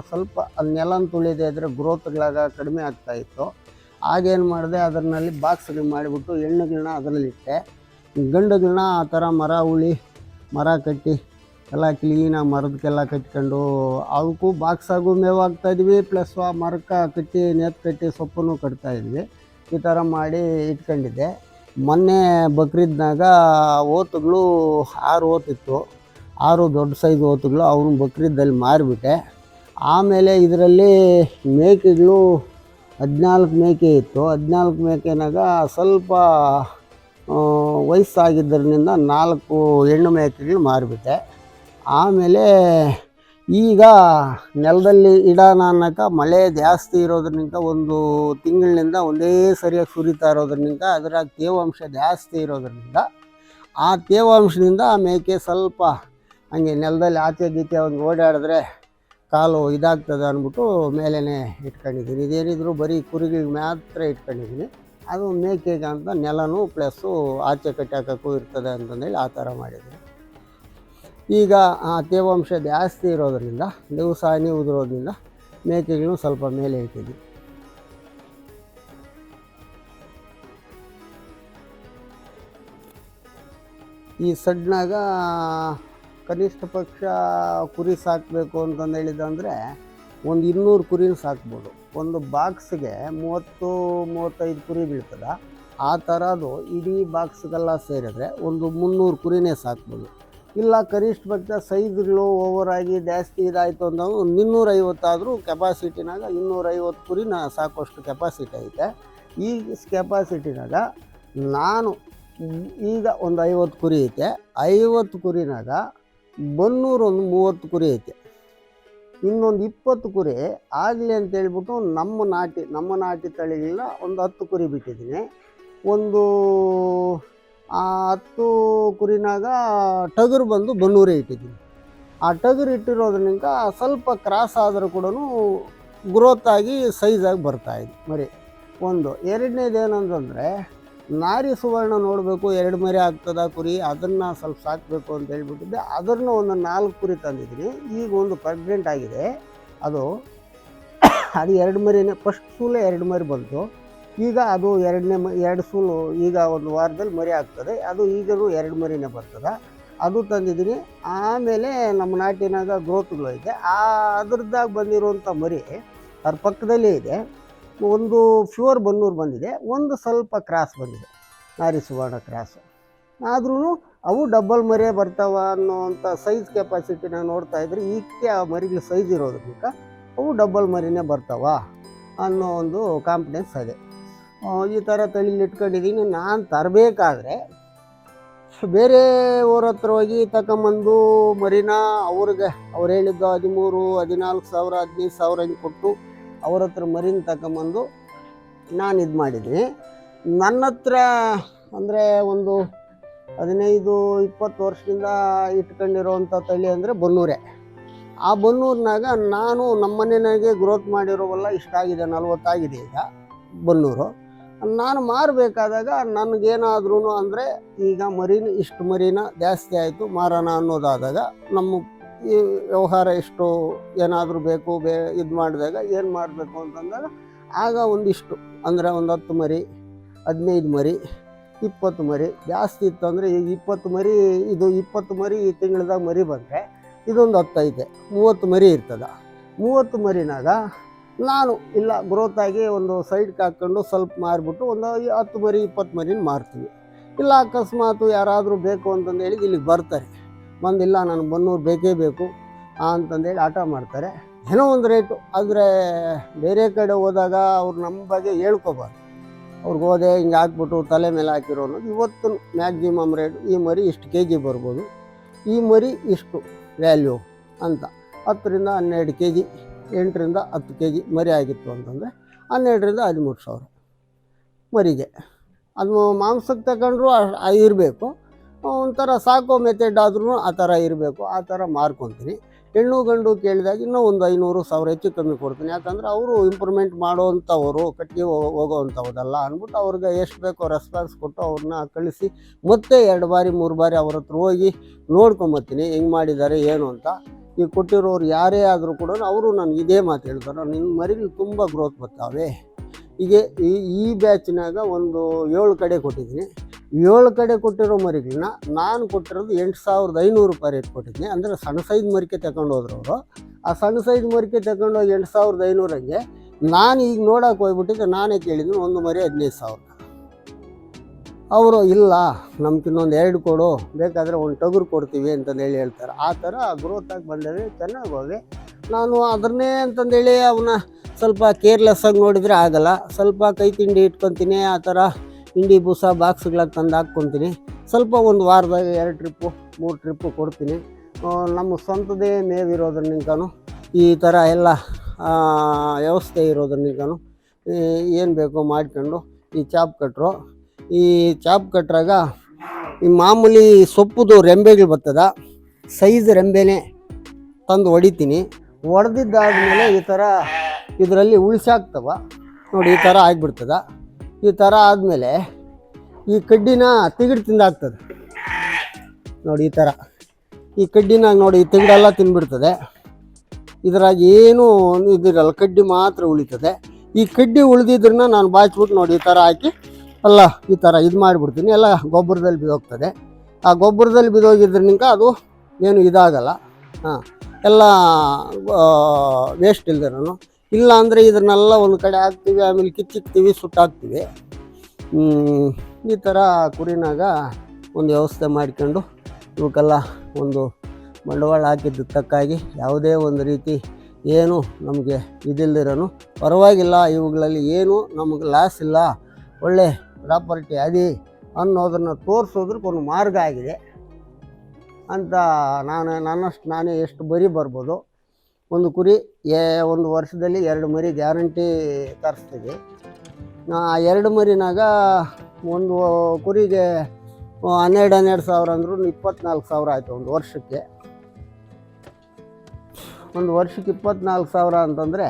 ಸ್ವಲ್ಪ ಅದನ್ನೆಲ್ಲ ತುಳಿದೇ ಇದ್ದರೆ ಗ್ರೋತ್ಗಳಾಗ ಕಡಿಮೆ ಆಗ್ತಾ ಇತ್ತು. ಆಗೇನು ಮಾಡಿದೆ ಅದರಲ್ಲಿ ಬಾಕ್ಸ್ಗಳು ಮಾಡಿಬಿಟ್ಟು ಹೆಣ್ಣುಗಳನ್ನ ಅದರಲ್ಲಿಟ್ಟೆ. ಗಂಡುಗಳನ್ನ ಆ ಥರ ಮರ ಉಳಿ ಮರ ಕಟ್ಟಿ ಎಲ್ಲ ಕ್ಲೀನಾಗಿ ಮರದಕ್ಕೆಲ್ಲ ಕಟ್ಕೊಂಡು ಅವಕ್ಕೂ ಬಾಕ್ಸಾಗೂ ಮೇವು ಹಾಕ್ತಾಯಿದ್ವಿ ಪ್ಲಸ್ ಆ ಮರಕ್ಕೆ ಕಟ್ಟಿ, ನೇತು ಕಟ್ಟಿ ಸೊಪ್ಪನ್ನು ಕಟ್ತಾಯಿದ್ವಿ ಈ ಥರ ಮಾಡಿ ಇಟ್ಕೊಂಡಿದ್ದೆ. ಮೊನ್ನೆ ಬಕ್ರೀದ್ನಾಗ ಓತುಗಳು ಆರು ಓತಿತ್ತು. ಆರು ದೊಡ್ಡ ಸೈಜ್ ಓತುಗಳು ಅವನು ಬಕ್ರೀದಲ್ಲಿ ಮಾರಿಬಿಟ್ಟೆ. ಆಮೇಲೆ ಇದರಲ್ಲಿ ಮೇಕೆಗಳು ಹದಿನಾಲ್ಕು ಮೇಕೆ ಇತ್ತು. ಹದಿನಾಲ್ಕು ಮೇಕೆನಾಗ ಸ್ವಲ್ಪ ವಯಸ್ಸಾಗಿದ್ದರಿಂದ ನಾಲ್ಕು ಹೆಣ್ಣು ಮೇಕೆಗಳು ಮಾರಿಬಿಟ್ಟೆ. ಆಮೇಲೆ ಈಗ ನೆಲದಲ್ಲಿ ಇಡೋಣ ಅನ್ನೋಕೆ ಮಳೆ ಜಾಸ್ತಿ ಇರೋದ್ರಿಂದ ಒಂದು ತಿಂಗಳಿನಿಂದ ಒಂದೇ ಸರಿಯಾಗಿ ಸುರಿತಾ ಇರೋದ್ರಿಂದ ಅದರ ತೇವಾಂಶ ಜಾಸ್ತಿ ಇರೋದ್ರಿಂದ ಆ ತೇವಾಂಶದಿಂದ ಆ ಮೇಕೆ ಸ್ವಲ್ಪ ಹಂಗೆ ನೆಲದಲ್ಲಿ ಆಚೆ ಗೀಚೆ ಒಂದು ಓಡಾಡಿದ್ರೆ ಕಾಲು ಇದಾಗ್ತದೆ ಅಂದ್ಬಿಟ್ಟು ಮೇಲೇ ಇಟ್ಕೊಂಡಿದ್ದೀನಿ. ಇದೇನಿದ್ರು ಬರೀ ಕುರಿಗಳಿಗೆ ಮಾತ್ರ ಇಟ್ಕೊಂಡಿದ್ದೀನಿ. ಅದು ಮೇಕೆಗೆ ಅಂತ ನೆಲನೂ ಪ್ಲಸ್ಸು ಆಚೆ ಕಟ್ಟಾಕಕ್ಕೂ ಇರ್ತದೆ ಅಂತಂದೇಳಿ ಆ ಥರ ಮಾಡಿದ್ದೀನಿ. ಈಗ ತೇವಾಂಶ ಜಾಸ್ತಿ ಇರೋದರಿಂದ, ದಿವಸ ಹನಿ ಉದುರೋದ್ರಿಂದ ಮೇಕೆಗಳನ್ನು ಸ್ವಲ್ಪ ಮೇಲೆ ಇಟ್ಟಿದ್ವಿ ಈ ಸಡ್ನಾಗ ಕನಿಷ್ಠ ಪಕ್ಷ ಕುರಿ ಸಾಕಬೇಕು ಅಂತಂದು ಹೇಳಿದಂದರೆ ಒಂದು ಇನ್ನೂರು ಕುರಿನ ಸಾಕ್ಬೋದು. ಒಂದು ಬಾಕ್ಸ್ಗೆ ಮೂವತ್ತು, ಮೂವತ್ತೈದು ಕುರಿ ಬೀಳ್ತದೆ. ಆ ಥರದ್ದು ಇಡೀ ಬಾಕ್ಸ್ಗೆಲ್ಲ ಸೇರಿದ್ರೆ ಒಂದು ಮುನ್ನೂರು ಕುರಿನೇ ಸಾಕ್ಬೋದು. ಇಲ್ಲ, ಕನಿಷ್ಠ ಪಕ್ಷ ಸೈಜ್ಗಳು ಓವರಾಗಿ ಜಾಸ್ತಿ ಇದಾಯಿತು ಒಂದು ಇನ್ನೂರೈವತ್ತಾದರೂ ಕೆಪಾಸಿಟಿನಾಗ ಇನ್ನೂರೈವತ್ತು ಕುರಿನ ಸಾಕಷ್ಟು ಕೆಪಾಸಿಟಿ ಐತೆ. ಈ ಕೆಪಾಸಿಟಿನಾಗ ನಾನು ಈಗ ಒಂದು ಐವತ್ತು ಕುರಿ ಐತೆ. ಐವತ್ತು ಕುರಿನಾಗ ಬನ್ನೂರೊಂದು ಮೂವತ್ತು ಕುರಿ ಐತೆ. ಇನ್ನೊಂದು ಇಪ್ಪತ್ತು ಕುರಿ ಆಗಲಿ ಅಂತೇಳ್ಬಿಟ್ಟು ನಮ್ಮ ನಾಟಿ ನಮ್ಮ ನಾಟಿ ತಳಿಗಳನ್ನ ಒಂದು ಹತ್ತು ಕುರಿ ಬಿಟ್ಟಿದ್ದೀನಿ. ಒಂದು ಆ ಹತ್ತು ಕುರಿನಾಗ ಟಗರು ಬಂದು ಬನ್ನೂರೇ ಇಟ್ಟಿದ್ದೀನಿ. ಆ ಟಗರು ಇಟ್ಟಿರೋದ್ರಿಂದ ಸ್ವಲ್ಪ ಕ್ರಾಸ್ ಆದರೂ ಕೂಡ ಗ್ರೋತ್ ಆಗಿ ಸೈಜಾಗಿ ಇದೆ. ಮರಿ, ಒಂದು, ಎರಡನೇದು ಏನಂತಂದರೆ, ನಾರಿ ಸುವರ್ಣ ನೋಡಬೇಕು, ಎರಡು ಮರಿ ಆಗ್ತದ ಕುರಿ, ಅದನ್ನು ಸ್ವಲ್ಪ ಸಾಕಬೇಕು ಅಂತ ಹೇಳ್ಬಿಟ್ಟಿದ್ದೆ. ಅದನ್ನು ಒಂದು ನಾಲ್ಕು ಕುರಿ ತಂದಿದ್ದೀನಿ. ಈಗ ಒಂದು ಪ್ರೆಗ್ನೆಂಟ್ ಆಗಿದೆ. ಅದು ಅದು ಎರಡು ಮರಿನೇ ಫಸ್ಟ್ ಸೂಲೆ ಎರಡು ಮರಿ ಬಂತು. ಈಗ ಅದು ಎರಡನೇ ಮ, ಎರಡು ಸೂಲು ಈಗ ಒಂದು ವಾರದಲ್ಲಿ ಮರಿ ಆಗ್ತದೆ. ಅದು ಈಗಲೂ ಎರಡು ಮರಿನೇ ಬರ್ತದೆ. ಅದು ತಂದಿದ್ದೀನಿ. ಆಮೇಲೆ ನಮ್ಮ ನಾಟಿನಾಗ ಗ್ರೋತ್ಗಳು ಐತೆ ಆ, ಅದ್ರದ್ದಾಗ ಬಂದಿರುವಂಥ ಮರಿ ಅದ್ರ ಪಕ್ಕದಲ್ಲೇ ಇದೆ. ಒಂದು ಫ್ಯೂರ್ ಬನ್ನೂರು ಬಂದಿದೆ. ಒಂದು ಸ್ವಲ್ಪ ಕ್ರಾಸ್ ಬಂದಿದೆ. ನಾರಿ ಸುವರ್ಣ ಕ್ರಾಸ್. ಆದ್ರೂ ಅವು ಡಬ್ಬಲ್ ಮರಿ ಬರ್ತಾವ ಅನ್ನೋವಂಥ ಸೈಜ್ ಕೆಪಾಸಿಟಿನ ನೋಡ್ತಾ ಇದ್ರೆ ಈಕೆ ಆ ಮರಿಗೆ ಸೈಜ್ ಇರೋದಕ್ಕಿಂತ ಅವು ಡಬ್ಬಲ್ ಮರಿನೇ ಬರ್ತಾವ ಅನ್ನೋ ಒಂದು ಕಾನ್ಫಿಡೆನ್ಸ್ ಇದೆ. ಈ ಥರ ತಳಿಲಿ ಇಟ್ಕೊಂಡಿದ್ದೀನಿ, ನಾನು ತರಬೇಕಾದ್ರೆ ಬೇರೆ ಊರ ಹತ್ರ ಹೋಗಿ ತಗೊಂಬಂದು ಮರಿನ ಅವ್ರಿಗೆ, ಅವ್ರು ಹೇಳಿದ್ದು ಹದಿಮೂರು, ಹದಿನಾಲ್ಕು ಸಾವಿರ, ಹದಿನೈದು ಸಾವಿರ ಹಿಂಗೆ ಕೊಟ್ಟು ಅವ್ರ ಹತ್ರ ಮರಿನ ತಗೊಂಬಂದು ನಾನು ಇದು ಮಾಡಿದ್ದೀನಿ ನನ್ನ ಹತ್ರ ಅಂದರೆ ಒಂದು ಹದಿನೈದು, ಇಪ್ಪತ್ತು ವರ್ಷದಿಂದ ಇಟ್ಕೊಂಡಿರೋವಂಥ ತಳಿ ಅಂದರೆ ಬನ್ನೂರೇ. ಆ ಬನ್ನೂರಿನಾಗ ನಾನು ನಮ್ಮನೆಯಾಗೆ ಗ್ರೋತ್ ಮಾಡಿರೋವಲ್ಲ ಇಷ್ಟಾಗಿದೆ, ನಲ್ವತ್ತಾಗಿದೆ ಈಗ ಬನ್ನೂರು. ನಾನು ಮಾರಬೇಕಾದಾಗ ನನಗೇನಾದ್ರೂ ಅಂದರೆ ಈಗ ಮರಿನ ಇಷ್ಟು ಮರಿನ ಜಾಸ್ತಿ ಆಯಿತು, ಮಾರೋಣ ಅನ್ನೋದಾದಾಗ ನಮ್ಮ ಈ ವ್ಯವಹಾರ ಎಷ್ಟು ಏನಾದರೂ ಬೇಕು, ಬೇ ಇದು ಮಾಡಿದಾಗ ಏನು ಮಾಡಬೇಕು ಅಂತಂದಾಗ ಆಗ ಒಂದಿಷ್ಟು, ಅಂದರೆ ಒಂದು ಹತ್ತು ಮರಿ, ಹದಿನೈದು ಮರಿ, ಇಪ್ಪತ್ತು ಮರಿ, ಜಾಸ್ತಿ ಇತ್ತು ಅಂದರೆ ಈಗ ಇಪ್ಪತ್ತು ಮರಿ, ಇದು ಇಪ್ಪತ್ತು ಮರಿ ಈ ತಿಂಗಳದಾಗ ಮರಿ ಬಂದರೆ ಇದೊಂದು ಹತ್ತೈತೆ, ಮೂವತ್ತು ಮರಿ ಇರ್ತದೆ. ಮೂವತ್ತು ಮರಿನಾಗ ನಾನು ಇಲ್ಲ ಗ್ರೋತ್ ಆಗಿ ಒಂದು ಸೈಡ್ಗೆ ಹಾಕ್ಕೊಂಡು ಸ್ವಲ್ಪ ಮಾರಿಬಿಟ್ಟು ಒಂದು ಹತ್ತು ಮರಿ, ಇಪ್ಪತ್ತು ಮರಿನ ಮಾರ್ತೀವಿ. ಇಲ್ಲ ಅಕಸ್ಮಾತು ಯಾರಾದರೂ ಬೇಕು ಅಂತಂದೇಳಿ ಇಲ್ಲಿಗೆ ಬರ್ತಾರೆ. ಬಂದಿಲ್ಲ ನನಗೆ ಬನ್ನೂರು ಬೇಕೇ ಬೇಕು ಅಂತಂದೇಳಿ ಆಟ ಮಾಡ್ತಾರೆ. ಏನೋ ಒಂದು ರೇಟು ಆದರೆ ಬೇರೆ ಕಡೆ ಹೋದಾಗ ಅವ್ರು ನಮ್ಮ ಬಗ್ಗೆ ಹೇಳ್ಕೊಬಾರ್ದು. ಅವ್ರಿಗೆ ಹೋದೆ ಹಿಂಗೆ ಹಾಕ್ಬಿಟ್ಟು ತಲೆ ಮೇಲೆ ಹಾಕಿರೋ ಅನ್ನೋದು ಇವತ್ತು ಮ್ಯಾಕ್ಸಿಮಮ್ ರೇಟ್ ಈ ಮರಿ ಇಷ್ಟು ಕೆ ಜಿ ಬರ್ಬೋದು. ಈ ಮರಿ ಇಷ್ಟು ವ್ಯಾಲ್ಯೂ ಅಂತ ಹತ್ತರಿಂದ ಹನ್ನೆರಡು ಕೆ ಜಿ ಎಂಟರಿಂದ ಹತ್ತು ಕೆ ಜಿ ಮರಿ ಆಗಿತ್ತು ಅಂತಂದರೆ ಹನ್ನೆರಡರಿಂದ ಹದಿಮೂರು ಸಾವಿರ ಮರಿಗೆ. ಅದು ಮಾಂಸಕ್ಕೆ ತಗೊಂಡ್ರು ಇರಬೇಕು. ಒಂಥರ ಸಾಕೋ ಮೆಥಡ್ ಆದ್ರೂ ಆ ಥರ ಇರಬೇಕು. ಆ ಥರ ಮಾರ್ಕೊತೀನಿ ಹೆಣ್ಣು ಗಂಡು ಕೇಳಿದಾಗ ಇನ್ನೂ ಒಂದು ಐನೂರು ಸಾವಿರ ಹೆಚ್ಚು ಕಮ್ಮಿ ಕೊಡ್ತೀನಿ. ಯಾಕಂದರೆ ಅವರು ಇಂಪ್ರೂವ್ಮೆಂಟ್ ಮಾಡೋವಂಥವರು ಕಟ್ಟಿಗೆ ಹೋಗೋವಂಥವ್ರಲ್ಲ ಅಂದ್ಬಿಟ್ಟು ಅವ್ರಿಗೆ ಎಷ್ಟು ಬೇಕೋ ರೆಸ್ಪಾನ್ಸ್ ಕೊಟ್ಟು ಅವ್ರನ್ನ ಕಳಿಸಿ ಮತ್ತೆ ಎರಡು ಬಾರಿ, ಮೂರು ಬಾರಿ ಅವ್ರ ಹತ್ರ ಹೋಗಿ ನೋಡ್ಕೊಂಬತ್ತೀನಿ. ಹೆಂಗೆ ಮಾಡಿದ್ದಾರೆ, ಏನು ಅಂತ. ಈಗ ಕೊಟ್ಟಿರೋರು ಯಾರೇ ಆದರೂ ಕೂಡ ಅವರು ನನಗೆ ಇದೇ ಮಾತು ಹೇಳ್ತಾರೆ. ನಿನ್ನ ಮರಿಗಳು ತುಂಬ ಗ್ರೋತ್ ಬರ್ತಾವೆ. ಈಗ ಈ ಈ ಬ್ಯಾಚ್ನಾಗ ಒಂದು ಏಳು ಕಡೆ ಕೊಟ್ಟಿದ್ದೀನಿ. ಏಳು ಕಡೆ ಕೊಟ್ಟಿರೋ ಮರಿಗಳನ್ನ ನಾನು ಕೊಟ್ಟಿರೋದು ಎಂಟು ಸಾವಿರದ ಐನೂರು ರೂಪಾಯಿ ರೇಟ್ ಕೊಟ್ಟಿದ್ದೀನಿ. ಅಂದರೆ ಸಣ್ಣ ಸೈಜ್ ಮರಿಕೆ ತಗೊಂಡು ಹೋದ್ರು ಅವರು. ಆ ಸಣ್ಣ ಸೈಜ್ ಮರಿಕೆ ತಗೊಂಡು ಹೋಗಿ ಎಂಟು ಸಾವಿರದ ಐನೂರಂಗೆ ನಾನು ಈಗ ನೋಡೋಕೆ ಹೋಗ್ಬಿಟ್ಟಿದ್ದೆ ನಾನೇ ಕೇಳಿದ್ದೀನಿ ಒಂದು ಮರಿ ಹದಿನೈದು ಸಾವಿರ. ಅವರು, ಇಲ್ಲ, ನಮ್ಗೆ ಇನ್ನೊಂದು ಎರಡು ಕೊಡು, ಬೇಕಾದರೆ ಒಂದು ಟಗರು ಕೊಡ್ತೀವಿ ಅಂತಂದೇಳಿ ಹೇಳ್ತಾರೆ. ಆ ಥರ ಗ್ರೋತ್ ಆಗಿ ಬಂದರೆ ಚೆನ್ನಾಗಿ ಹೋಗಿ ನಾನು ಅದನ್ನೇ ಅಂತಂದೇಳಿ ಅವನ್ನ ಸ್ವಲ್ಪ ಕೇರ್ಲೆಸ್ ಆಗಿ ನೋಡಿದರೆ ಆಗಲ್ಲ. ಸ್ವಲ್ಪ ಕೈ ತಿಂಡಿ ಇಟ್ಕೊತೀನಿ, ಆ ಥರ ಹಿಂಡಿ ಬೂಸ ಬಾಕ್ಸ್ಗಳಾಗ ತಂದು ಹಾಕ್ಕೊತೀನಿ. ಸ್ವಲ್ಪ ಒಂದು ವಾರದಾಗ ಎರಡು ಟ್ರಿಪ್ಪು ಮೂರು ಟ್ರಿಪ್ಪು ಕೊಡ್ತೀನಿ. ನಮ್ಮ ಸ್ವಂತದೇ ಮೇವಿರೋದ್ರಿಂದನೂ ಈ ಥರ ಎಲ್ಲ ವ್ಯವಸ್ಥೆ ಇರೋದ್ರಿಂದನೂ ಏನು ಬೇಕೋ ಮಾಡ್ಕೊಂಡು ಈ ಚಾಪ್ ಕಟ್ರು. ಈ ಚಾಪ್ ಕಟ್ಟಾಗ ಈ ಮಾಮೂಲಿ ಸೊಪ್ಪುದು ರೆಂಬೆಗಳು ಬರ್ತದ, ಸೈಜ್ ರೆಂಬೆನೇ ತಂದು ಹೊಡಿತೀನಿ. ಹೊಡೆದಿದ್ದಾದ್ಮೇಲೆ ಈ ಥರ ಇದರಲ್ಲಿ ಉಳಿಸಾಕ್ತವ ನೋಡಿ, ಈ ಥರ ಆಗಿಬಿಡ್ತದ. ಈ ಥರ ಆದಮೇಲೆ ಈ ಕಡ್ಡಿನ ತಿಗಿಡು ತಿಂದಾಗ್ತದೆ. ನೋಡಿ, ಈ ಥರ ಈ ಕಡ್ಡಿನ ನೋಡಿ, ಈ ತಿಗಡೆಲ್ಲ ತಿಂದ್ಬಿಡ್ತದೆ. ಇದ್ರಾಗ ಏನೂ ಇದಿರಲ್ಲ, ಕಡ್ಡಿ ಮಾತ್ರ ಉಳಿತದೆ. ಈ ಕಡ್ಡಿ ಉಳಿದಿದ್ರನ್ನ ನಾನು ಬಾಚ್ಬಿಟ್ಟು ನೋಡಿ, ಈ ಥರ ಹಾಕಿ ಅಲ್ಲ, ಈ ಥರ ಇದು ಮಾಡಿಬಿಡ್ತೀನಿ. ಎಲ್ಲ ಗೊಬ್ಬರದಲ್ಲಿ ಬಿದೋಗ್ತದೆ ಆ ಗೊಬ್ಬರದಲ್ಲಿ ಬಿದೋಗಿದ್ರಿಂದ ಅದು ಏನು ಇದಾಗಲ್ಲ. ಹಾಂ, ಎಲ್ಲ ವೇಸ್ಟ್ ಇಲ್ದಿರೋನು ಇಲ್ಲ ಅಂದರೆ ಇದನ್ನೆಲ್ಲ ಒಂದು ಕಡೆ ಹಾಕ್ತೀವಿ, ಆಮೇಲೆ ಕಿಚ್ಚಿಕ್ತೀವಿ, ಸುಟ್ಟಾಕ್ತೀವಿ. ಈ ಥರ ಕುರಿನಾಗ ಒಂದು ವ್ಯವಸ್ಥೆ ಮಾಡ್ಕೊಂಡು ಇವಕ್ಕೆಲ್ಲ ಒಂದು ಬಂಡವಾಳ ಹಾಕಿದ್ದು ತಕ್ಕಾಗಿ ಯಾವುದೇ ಒಂದು ರೀತಿ ಏನು ನಮಗೆ ಇದಿಲ್ದಿರೋನು. ಪರವಾಗಿಲ್ಲ, ಇವುಗಳಲ್ಲಿ ಏನು ನಮಗೆ ಲಾಸ್ ಇಲ್ಲ. ಒಳ್ಳೆ ಪ್ರಾಪರ್ಟಿ ಅದಿ ಅನ್ನೋದನ್ನು ತೋರಿಸೋದ್ರಕ್ಕೆ ಒಂದು ಮಾರ್ಗ ಆಗಿದೆ. ಅಂತ ನಾನು ನನ್ನಷ್ಟು ನಾನೇ ಎಷ್ಟು ಬರಿ ಬರ್ಬೋದು. ಒಂದು ಕುರಿ ಏ ಒಂದು ವರ್ಷದಲ್ಲಿ ಎರಡು ಮರಿ ಗ್ಯಾರಂಟಿ ತರಿಸ್ತೀವಿ. ಆ ಎರಡು ಮರಿನಾಗ ಒಂದು ಕುರಿಗೆ ಹನ್ನೆರಡು ಹನ್ನೆರಡು ಸಾವಿರ ಅಂದ್ರೂ ಇಪ್ಪತ್ನಾಲ್ಕು ಸಾವಿರ ಆಯಿತು ಒಂದು ವರ್ಷಕ್ಕೆ. ಒಂದು ವರ್ಷಕ್ಕೆ ಇಪ್ಪತ್ನಾಲ್ಕು ಸಾವಿರ ಅಂತಂದರೆ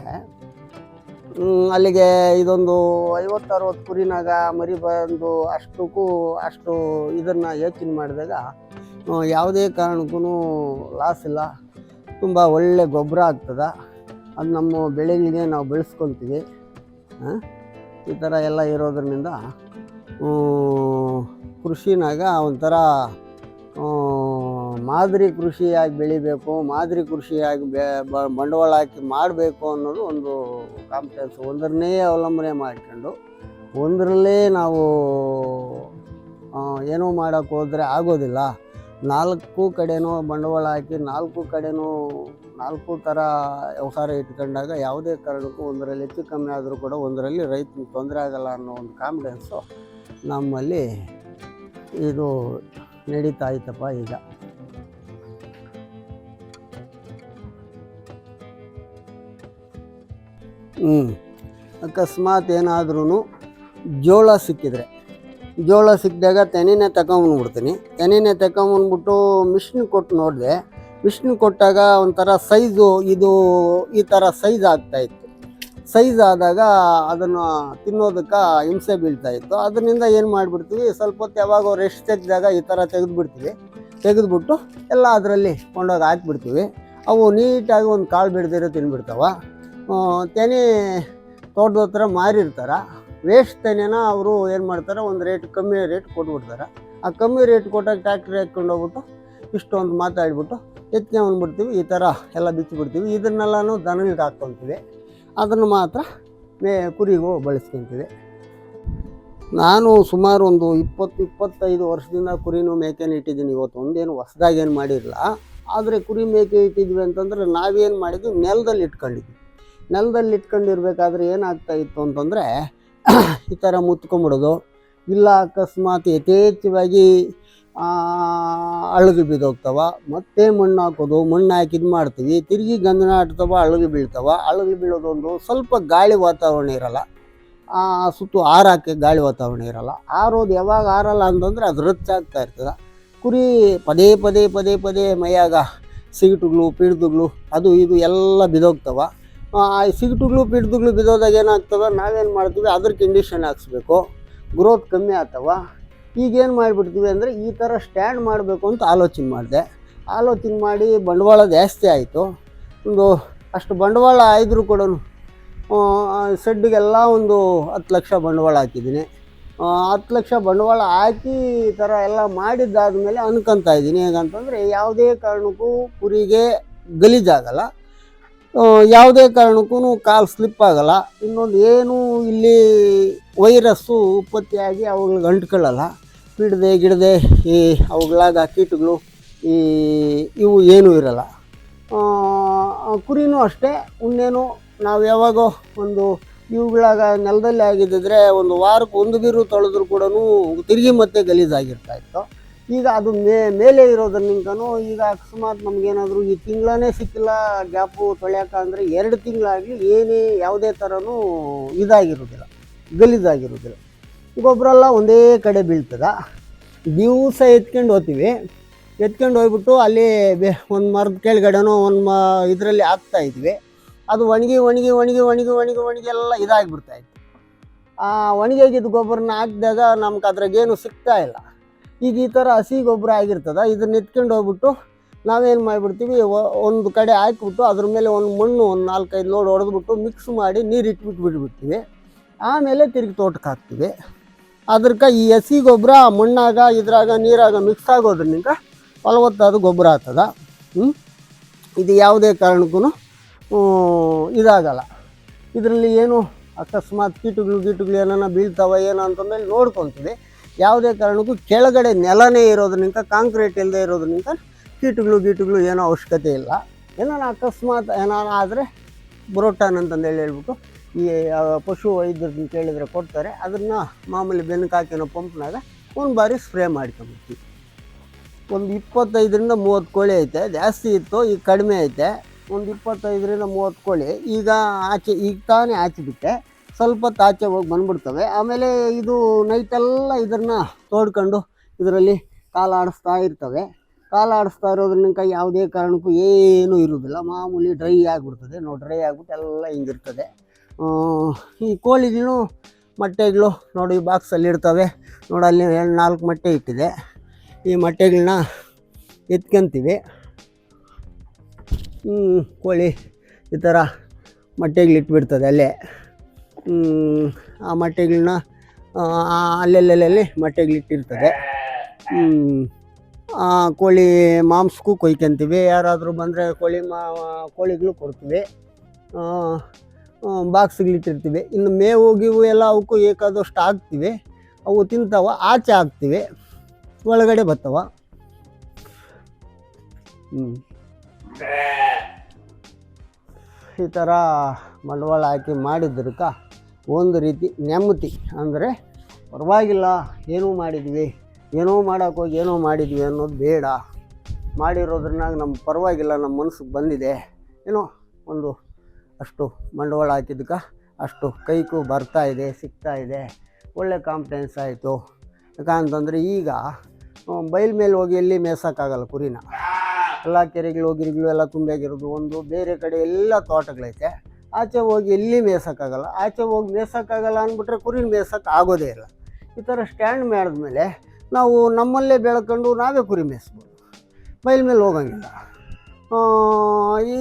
ಅಲ್ಲಿಗೆ ಇದೊಂದು ಐವತ್ತು ಅರವತ್ತು ಕುರಿನಾಗ ಮರಿ ಬಂದು ಅಷ್ಟಕ್ಕೂ ಅಷ್ಟು ಇದನ್ನು ಯೋಚನೆ ಮಾಡಿದಾಗ ಯಾವುದೇ ಕಾರಣಕ್ಕೂ ಲಾಸ್ ಇಲ್ಲ. ತುಂಬ ಒಳ್ಳೆ ಗೊಬ್ಬರ ಆಗ್ತದೆ. ಅದು ನಮ್ಮ ಬೆಳೆಗಳಿಗೆ ನಾವು ಬೆಳೆಸ್ಕೊತೀವಿ ಈ ಥರ ಎಲ್ಲ ಇರೋದ್ರಿಂದ ಕೃಷಿನಾಗ ಒಂಥರ ಮಾದರಿ ಕೃಷಿಯಾಗಿ ಬೆಳಿಬೇಕು, ಮಾದರಿ ಕೃಷಿಯಾಗಿ ಬೆ ಬಂಡವಾಳ ಹಾಕಿ ಮಾಡಬೇಕು ಅನ್ನೋದು ಒಂದು ಕಾಂಪಿಟೆನ್ಸ್ ಒಂದರನ್ನೇ ಅವಲಂಬನೆ ಮಾಡಿಕೊಂಡು, ಒಂದರಲ್ಲೇ ನಾವು ಏನೂ ಏನೋ ಮಾಡೋಕ್ಕೆ ಹೋದರೆ ಆಗೋದಿಲ್ಲ. ನಾಲ್ಕು ಕಡೆನೂ ಬಂಡವಾಳ ಹಾಕಿ ನಾಲ್ಕು ಕಡೆನೂ, ನಾಲ್ಕು ಥರ ವ್ಯವಹಾರ ಇಟ್ಕೊಂಡಾಗ ಯಾವುದೇ ಕಾರಣಕ್ಕೂ ಒಂದರಲ್ಲಿ ಹೆಚ್ಚು ಕಮ್ಮಿ ಆದರೂ ಕೂಡ ಒಂದರಲ್ಲಿ ರೈತನ ತೊಂದರೆ ಆಗಲ್ಲ ಅನ್ನೋ ಒಂದು ಕಾನ್ಫಿಡೆನ್ಸು ನಮ್ಮಲ್ಲಿ ಇದು ನಡೀತಾ ಐತಪ್ಪ ಈಗ. ಹ್ಞೂ ಅಕಸ್ಮಾತ್ ಏನಾದ್ರೂ ಜೋಳ ಸಿಕ್ಕಿದ್ರೆ. ಜೋಳ ಸಿಕ್ಕಿದಾಗ ತೆನೆನೇ ತಗೊಂಬಂದ್ಬಿಡ್ತೀನಿ. ತೆನೆನೇ ತಗೊಂಬಂದ್ಬಿಟ್ಟು ಮಿಷಿನ್ ಕೊಟ್ಟು ನೋಡಿದೆ. ಮಿಷಿನ್ ಕೊಟ್ಟಾಗ ಒಂಥರ ಸೈಜು ಇದು ಈ ಥರ ಸೈಜ್ ಆಗ್ತಾಯಿತ್ತು ಸೈಜ್ ಆದಾಗ ಅದನ್ನು ತಿನ್ನೋದಕ್ಕೆ ಹಿಂಸೆ ಬೀಳ್ತಾಯಿತ್ತು ಅದರಿಂದ ಏನು ಮಾಡಿಬಿಡ್ತೀವಿ, ಸ್ವಲ್ಪ ಹೊತ್ತು ಯಾವಾಗ ರೆಸ್ಟ್ ತೆಗೆದಾಗ ಈ ಥರ ತೆಗೆದುಬಿಡ್ತೀವಿ. ತೆಗೆದುಬಿಟ್ಟು ಎಲ್ಲ ಅದರಲ್ಲಿ ಕೊಂಡೋಗಿ ಹಾಕ್ಬಿಡ್ತೀವಿ. ಅವು ನೀಟಾಗಿ ಒಂದು ಕಾಳು ಬಿಡ್ದಿರೋ ತಿನ್ಬಿಡ್ತಾವ. ತೆನೆ ತೋಟದ ಹತ್ರ ಮಾರಿರ್ತಾರೆ. ವೇಸ್ಟ್ ತೆನೆನ ಅವರು ಏನು ಮಾಡ್ತಾರೆ, ಒಂದು ರೇಟ್ ಕಮ್ಮಿ ರೇಟ್ ಕೊಟ್ಬಿಡ್ತಾರೆ. ಆ ಕಮ್ಮಿ ರೇಟ್ ಕೊಟ್ಟಾಗ ಟ್ಯಾಕ್ಟ್ರಿ ಹಾಕ್ಕೊಂಡು ಹೋಗ್ಬಿಟ್ಟು ಇಷ್ಟೊಂದು ಮಾತಾಡ್ಬಿಟ್ಟು ಎತ್ಕೊಂಡ್ಬಿಡ್ತೀವಿ ಈ ಥರ ಎಲ್ಲ ಬಿಚ್ಚಿಬಿಡ್ತೀವಿ. ಇದನ್ನೆಲ್ಲನೂ ದನಗಳಿಗೆ ಹಾಕ್ಕೊತೀವಿ. ಅದನ್ನು ಮಾತ್ರ ಮೇ, ಕುರಿಗೂ ಬಳಸ್ಕೊತೀವಿ. ನಾನು ಸುಮಾರು ಒಂದು ಇಪ್ಪತ್ತು, ಇಪ್ಪತ್ತೈದು ವರ್ಷದಿಂದ ಕುರಿನೂ ಮೇಕೆನ ಇಟ್ಟಿದ್ದೀನಿ ಇವತ್ತು. ಒಂದೇನು ಹೊಸ್ದಾಗಿ ಏನು ಮಾಡಿರಲಿಲ್ಲ. ಆದರೆ ಕುರಿ ಮೇಕೆ ಇಟ್ಟಿದ್ವಿ ಅಂತಂದ್ರೆ ನಾವೇನು ಮಾಡಿದ್ವಿ, ನೆಲದಲ್ಲಿ ಇಟ್ಕೊಂಡಿದ್ವಿ. ನೆಲದಲ್ಲಿ ಇಟ್ಕೊಂಡಿರ್ಬೇಕಾದ್ರೆ ಏನಾಗ್ತಾ ಇತ್ತು ಅಂತಂದರೆ, ಈ ಥರ ಮುತ್ಕೊಂಬಿಡೋದು, ಇಲ್ಲ ಅಕಸ್ಮಾತ್ ಯಥೇಚ್ಛವಾಗಿ ಅಳಗು ಬಿದ್ದೋಗ್ತವ, ಮತ್ತೆ ಮಣ್ಣು ಹಾಕೋದು, ಮಣ್ಣು ಹಾಕಿ ಇದು ಮಾಡ್ತೀವಿ, ತಿರುಗಿ ಗಂಧನ ಆಡ್ತವ ಅಳಗು ಬೀಳ್ತವ ಅಳಗು ಬೀಳೋದೊಂದು ಸ್ವಲ್ಪ ಗಾಳಿ ವಾತಾವರಣ ಇರಲ್ಲ ಸುತ್ತು ಆರಾಕೆ ಗಾಳಿ ವಾತಾವರಣ ಇರಲ್ಲ, ಆರೋದು ಯಾವಾಗ ಆರಲ್ಲ ಅಂತಂದ್ರೆ ಅದು ರಚ್ಚಾಗ್ತಾ ಇರ್ತದೆ, ಕುರಿ ಪದೇ ಪದೇ ಪದೇ ಪದೇ ಮೈಯಾಗ ಸಿಗಟುಗಳು ಪಿಡ್ದುಗಳು ಅದು ಇದು ಎಲ್ಲ ಬಿದ್ದೋಗ್ತವ ಆ ಸಿಗಟುಗಳು ಪಿಡ್ದುಗಳು ಬಿದ್ದೋದಾಗ ಏನಾಗ್ತವೆ ನಾವೇನು ಮಾಡ್ತೀವಿ? ಅದ್ರ ಕಂಡೀಷನ್ ಹಾಕ್ಸ್ಬೇಕು. ಗ್ರೋತ್ ಕಮ್ಮಿ ಆಗ್ತವ. ಈಗೇನು ಮಾಡಿಬಿಡ್ತೀವಿ ಅಂದರೆ ಈ ಥರ ಸ್ಟ್ಯಾಂಡ್ ಮಾಡಬೇಕು ಅಂತ ಆಲೋಚನೆ ಮಾಡಿದೆ. ಆಲೋಚನೆ ಮಾಡಿ ಬಂಡವಾಳ ಜಾಸ್ತಿ ಆಯಿತು. ಒಂದು ಅಷ್ಟು ಬಂಡವಾಳ ಆಯಿದ್ರು ಕೂಡ ಸೆಡ್ಡಿಗೆಲ್ಲ ಒಂದು ಹತ್ತು ಲಕ್ಷ ಬಂಡವಾಳ ಹಾಕಿದ್ದೀನಿ. ಹತ್ತು ಲಕ್ಷ ಬಂಡವಾಳ ಹಾಕಿ ಈ ಥರ ಎಲ್ಲ ಮಾಡಿದ್ದಾದಮೇಲೆ ಅನ್ಕೊತಾ ಇದ್ದೀನಿ. ಹೇಗಂತಂದರೆ ಯಾವುದೇ ಕಾರಣಕ್ಕೂ ಕುರಿಗೆ ಗಲೀಜಾಗಲ್ಲ. ಯಾವುದೇ ಕಾರಣಕ್ಕೂ ಕಾಲು ಸ್ಲಿಪ್ ಆಗಲ್ಲ. ಇನ್ನೊಂದು ಏನು ಇಲ್ಲಿ ವೈರಸ್ಸು ಉತ್ಪತ್ತಿಯಾಗಿ ಅವುಗಳಿಗೆ ಅಂಟ್ಕೊಳ್ಳಲ್ಲ. ಬಿಡದೆ ಗಿಡದೆ ಈ ಅವುಗಳಾಗ ಕೀಟಗಳು ಈ ಇವು ಏನೂ ಇರಲ್ಲ. ಕುರಿನೂ ಅಷ್ಟೇ. ಉಣ್ಣೇನು ನಾವು ಯಾವಾಗೋ ಒಂದು ಇವುಗಳಾಗ ನೆಲದಲ್ಲಿ ಆಗಿದ್ದಿದ್ರೆ ಒಂದು ವಾರಕ್ಕೆ ಒಂದು ಬೀರು ತೊಳೆದ್ರು ಕೂಡ ತಿರುಗಿ ಮತ್ತೆ ಗಲೀಜಾಗಿರ್ತಾ ಇತ್ತು. ಈಗ ಅದು ಮೇ, ಮೇಲೆ ಇರೋದ್ರಿಂದನೂ ಈಗ ಅಕಸ್ಮಾತ್ ನಮಗೇನಾದರೂ ಈ ತಿಂಗಳೇ ಸಿಕ್ಕಿಲ್ಲ, ಗ್ಯಾಪು ತೊಳೆಯೋಕ್ಕಂದರೆ ಎರಡು ತಿಂಗಳಾಗಲಿ ಏನೇ ಯಾವುದೇ ಥರನೂ ಇದಾಗಿರೋದಿಲ್ಲ, ಗಲೀಜಾಗಿರೋದಿಲ್ಲ. ಗೊಬ್ಬರ ಎಲ್ಲ ಒಂದೇ ಕಡೆ ಬೀಳ್ತದ. ದಿವಸ ಎತ್ಕೊಂಡು ಹೋಗ್ತೀವಿ. ಎತ್ಕೊಂಡು ಹೋಗ್ಬಿಟ್ಟು ಅಲ್ಲಿ ಬೆ, ಒಂದು ಮರದ ಕೆಳಗಡೆನೋ ಒಂದು ಮ, ಇದರಲ್ಲಿ ಹಾಕ್ತಾ ಇದ್ವಿ. ಅದು ಒಣಗಿ ಒಣಗಿ ಒಣಗಿ ಒಣಗಿ ಒಣಗಿ ಒಣಗಿ ಎಲ್ಲ ಇದಾಗಿಬಿಡ್ತಾ ಇತ್ತು. ಆ ಒಣಗಿದ ಗೊಬ್ಬರನ ಹಾಕಿದಾಗ ನಮ್ಗೆ ಅದ್ರಾಗೇನು ಸಿಗ್ತಾ ಇಲ್ಲ. ಈಗ ಈ ಥರ ಹಸಿ ಗೊಬ್ಬರ ಆಗಿರ್ತದ, ಇದನ್ನ ಎತ್ಕೊಂಡು ಹೋಗ್ಬಿಟ್ಟು ನಾವೇನು ಮಾಡಿಬಿಡ್ತೀವಿ ಒಂದು ಕಡೆ ಹಾಕ್ಬಿಟ್ಟು ಅದ್ರ ಮೇಲೆ ಒಂದು ಮಣ್ಣು, ಒಂದು ನಾಲ್ಕೈದು ಲೋಡ್ ಹೊಡೆದ್ಬಿಟ್ಟು ಮಿಕ್ಸ್ ಮಾಡಿ ನೀರು ಇಟ್ಬಿಟ್ಟು ಬಿಟ್ಬಿಡ್ತೀವಿ ಆಮೇಲೆ ತಿರುಗಿ ತೋಟಕ್ಕೆ ಹಾಕ್ತೀವಿ. ಅದ್ರಕ ಈ ಹಸಿ ಗೊಬ್ಬರ ಮಣ್ಣಾಗ, ಇದ್ರಾಗ, ನೀರಾಗ ಮಿಕ್ಸ್ ಆಗೋದ್ರಿಂದ ಫಲವತ್ತಾದ ಗೊಬ್ಬರ ಆಗ್ತದ? ಇದು ಯಾವುದೇ ಕಾರಣಕ್ಕೂ ಇದಾಗಲ್ಲ. ಇದರಲ್ಲಿ ಏನು ಅಕಸ್ಮಾತ್ ಕೀಟಗಳು, ಗೀಟಗಳು ಏನಾನ ಬೀಳ್ತಾವ, ಏನೋ ಅಂತಂದೇಳಿ ನೋಡ್ಕೊತೀವಿ. ಯಾವುದೇ ಕಾರಣಕ್ಕೂ ಕೆಳಗಡೆ ನೆಲನೇ ಇರೋದ್ರಿಂದ, ಕಾಂಕ್ರೀಟ್ ಇಲ್ಲದೆ ಇರೋದ್ರಿಂದ ಕೀಟಗಳು, ಗೀಟುಗಳು ಏನೋ ಅವಶ್ಯಕತೆ ಇಲ್ಲ. ಏನಾನ ಅಕಸ್ಮಾತ್ ಏನಾನ ಆದರೆ ಬ್ರೋಟಾನ್ ಅಂತಂದೇಳಿ ಹೇಳ್ಬಿಟ್ಟು ಈ ಪಶು ವೈದ್ಯರನ್ನ ಕೇಳಿದರೆ ಕೊಡ್ತಾರೆ. ಅದನ್ನು ಮಾಮೂಲಿ ಹಾಕಿನೋ ಪಂಪ್ನಾಗ ಒಂದು ಬಾರಿ ಸ್ಪ್ರೇ ಮಾಡ್ಕೊಂಬಿಡ್ತೀವಿ ಒಂದು ಇಪ್ಪತ್ತೈದರಿಂದ ಮೂವತ್ತು ಕೋಳಿ ಐತೆ. ಜಾಸ್ತಿ ಇತ್ತು, ಈಗ ಕಡಿಮೆ ಐತೆ. ಒಂದು ಇಪ್ಪತ್ತೈದರಿಂದ ಮೂವತ್ತು ಕೋಳಿ. ಈಗ ಆಚೆ, ಈಗ ತಾನೇ ಆಚೆ ಬಿಟ್ಟೆ. ಸ್ವಲ್ಪ ತಾಚೆ ಹೋಗಿ ಬಂದ್ಬಿಡ್ತವೆ. ಆಮೇಲೆ ಇದು ನೈಟೆಲ್ಲ ಇದನ್ನು ತೋಡ್ಕೊಂಡು ಇದರಲ್ಲಿ ಕಾಲಾಡಿಸ್ತಾ ಇರ್ತವೆ. ಕಾಲಾಡಿಸ್ತಾ ಇರೋದ್ರಿಂದ ಯಾವುದೇ ಕಾರಣಕ್ಕೂ ಏನೂ ಇರೋದಿಲ್ಲ ಮಾಮೂಲಿ ಡ್ರೈ ಆಗಿಬಿಡ್ತದೆ. ನೋಡಿ ಡ್ರೈ ಆಗಿಬಿಟ್ಟು ಎಲ್ಲ ಹಿಂಗಿರ್ತದೆ. ಈ ಕೋಳಿಗಳು, ಮೊಟ್ಟೆಗಳು ನೋಡಿ ಬಾಕ್ಸಲ್ಲಿ ಇರ್ತವೆ. ನೋಡಿ, ಅಲ್ಲಿ ನಾಲ್ಕು ಮೊಟ್ಟೆ ಇಟ್ಟಿದೆ. ಈ ಮೊಟ್ಟೆಗಳನ್ನ ಎತ್ಕೊಂತೀವಿ. ಕೋಳಿ ಈ ಥರ ಮೊಟ್ಟೆಗಳು ಇಟ್ಬಿಡ್ತದೆ ಅಲ್ಲೇ. ಆ ಮೊಟ್ಟೆಗಳನ್ನ ಅಲ್ಲೆಲ್ಲೆಲ್ಲೆಲ್ಲಿ ಮೊಟ್ಟೆಗಳಿಟ್ಟಿರ್ತದೆ ಕೋಳಿ ಮಾಂಸಕ್ಕೂ ಕೊಯ್ಕೊಂತೀವಿ. ಯಾರಾದರೂ ಬಂದರೆ ಕೋಳಿ ಮಾ ಕೋಳಿಗಳು ಕೊಡ್ತೀವಿ. ಬಾಕ್ಸ್ಗಳಿಟ್ಟಿರ್ತೀವಿ ಇನ್ನು ಮೇವು, ಗೀವು ಎಲ್ಲ ಅವಕ್ಕೂ ಏಕಾದಷ್ಟು ಹಾಕ್ತೀವಿ ಅವು ತಿಂತಾವ, ಆಚೆ ಹಾಕ್ತೀವಿ ಒಳಗಡೆ ಬರ್ತಾವ ಈ ಥರ ಬಂಡವಾಳ ಹಾಕಿ ಮಾಡಿದ್ರಕ? ಒಂದು ರೀತಿ ನೆಮ್ಮದಿ. ಅಂದರೆ ಪರವಾಗಿಲ್ಲ, ಏನೋ ಮಾಡಿದ್ವಿ, ಏನೋ ಮಾಡೋಕ್ಕೋಗಿ ಏನೋ ಮಾಡಿದ್ವಿ ಅನ್ನೋದು ಬೇಡ. ಮಾಡಿರೋದ್ರನ್ನಾಗ ನಮ್ಮ ಪರವಾಗಿಲ್ಲ ನಮ್ಮ ಮನಸ್ಸಿಗೆ ಬಂದಿದೆ. ಏನೋ ಒಂದು ಅಷ್ಟು ಬಂಡವಾಳ ಹಾಕಿದ್ದಕ್ಕೆ ಅಷ್ಟು ಕೈಗೂ ಬರ್ತಾ ಇದೆ, ಸಿಗ್ತಾ ಇದೆ. ಒಳ್ಳೆ ಕಾನ್ಫಿಡೆನ್ಸ್ ಆಯಿತು. ಯಾಕಂತಂದರೆ ಈಗ ಬೈಲ್ ಮೇಲೆ ಹೋಗಿ ಎಲ್ಲಿ ಮೇಯ್ಸೋಕ್ಕಾಗಲ್ಲ ಕುರಿನ. ಎಲ್ಲ ಕೆರೆಗಳು, ಗಿರಿಗಳು ಎಲ್ಲ ತುಂಬಿಯಾಗಿರೋದು, ಒಂದು ಬೇರೆ ಕಡೆ ಎಲ್ಲ ತೋಟಗಳೈತೆ. ಆಚೆ ಹೋಗಿ ಎಲ್ಲಿ ಮೇಯ್ಸೋಕ್ಕಾಗಲ್ಲ, ಆಚೆ ಹೋಗಿ ಮೇಯ್ಸೋಕ್ಕಾಗಲ್ಲ ಅಂದ್ಬಿಟ್ರೆ ಕುರಿನ ಮೇಯ್ಸೋಕೆ ಆಗೋದೇ ಇಲ್ಲ. ಈ ಥರ ಸ್ಟ್ಯಾಂಡ್ ಮಾಡಿದ್ಮೇಲೆ ನಾವು ನಮ್ಮಲ್ಲೇ ಬೆಳ್ಕೊಂಡು ನಾವೇ ಕುರಿ ಮೇಯಿಸ್ಬೋದು. ಮೈಲ್ ಮೇಲೆ ಹೋಗಂಗಿಲ್ಲ. ಈ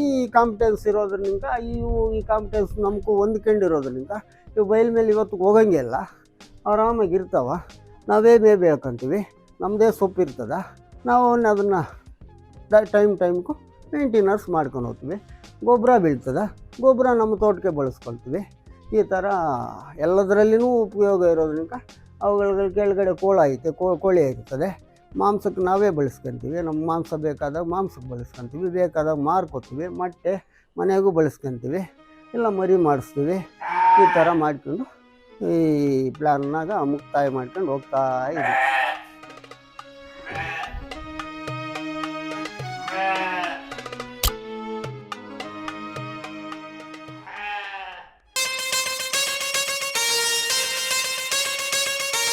ಈ ಕಾಂಪಿಟೆನ್ಸ್ ಇರೋದ್ರಿಂದ, ಇವು ಈ ಕಾಂಪಿಟೆನ್ಸ್ ನಮಗೂ ಹೊಂದ್ಕೊಂಡಿರೋದ್ರಿಂದ ಇವು ಬೈಲ್ ಮೇಲೆ ಇವತ್ತು ಹೋಗಂಗೇ ಇಲ್ಲ ಆರಾಮಾಗಿ ಇರ್ತಾವ. ನಾವೇ ಮೇ ಬೇಳ್ಕೊಂತೀವಿ. ನಮ್ಮದೇ ಸೊಪ್ಪು ಇರ್ತದ. ನಾವು ಅದನ್ನು ಟೈಮ್ ಟೈಮ್ಗೂ ಮೇಂಟೆನೆನ್ಸ್ ಮಾಡ್ಕೊಂಡು ಹೋಗ್ತೀವಿ. ಗೊಬ್ಬರ ಬೀಳ್ತದೆ. ಗೊಬ್ಬರ ನಮ್ಮ ತೋಟಕ್ಕೆ ಬಳಸ್ಕೊಳ್ತೀವಿ. ಈ ಥರ ಎಲ್ಲದರಲ್ಲಿನೂ ಉಪಯೋಗ ಇರೋದ್ರಿಂದ ಅವುಗಳ ಕೆಳಗಡೆ ಕೋಳ ಐತೆ ಕೋಳಿ ಆಗ್ತದೆ ಮಾಂಸಕ್ಕೆ ನಾವೇ ಬಳಸ್ಕೊಂತೀವಿ. ನಮ್ಮ ಮಾಂಸ ಬೇಕಾದಾಗ ಮಾಂಸಕ್ಕೆ ಬಳಸ್ಕೊಂತೀವಿ. ಬೇಕಾದಾಗ ಮಾರ್ಕೋತೀವಿ. ಮೊಟ್ಟೆ ಮನೆಗೂ ಬಳಸ್ಕೊತೀವಿ. ಇಲ್ಲ ಮರಿ ಮಾಡಿಸ್ತೀವಿ. ಈ ಥರ ಮಾಡ್ಕೊಂಡು ಈ ಪ್ಲ್ಯಾನ್ನಾಗ ಮುಕ್ತಾಯ ಮಾಡ್ಕೊಂಡು ಹೋಗ್ತಾ ಇದ್ದೀವಿ.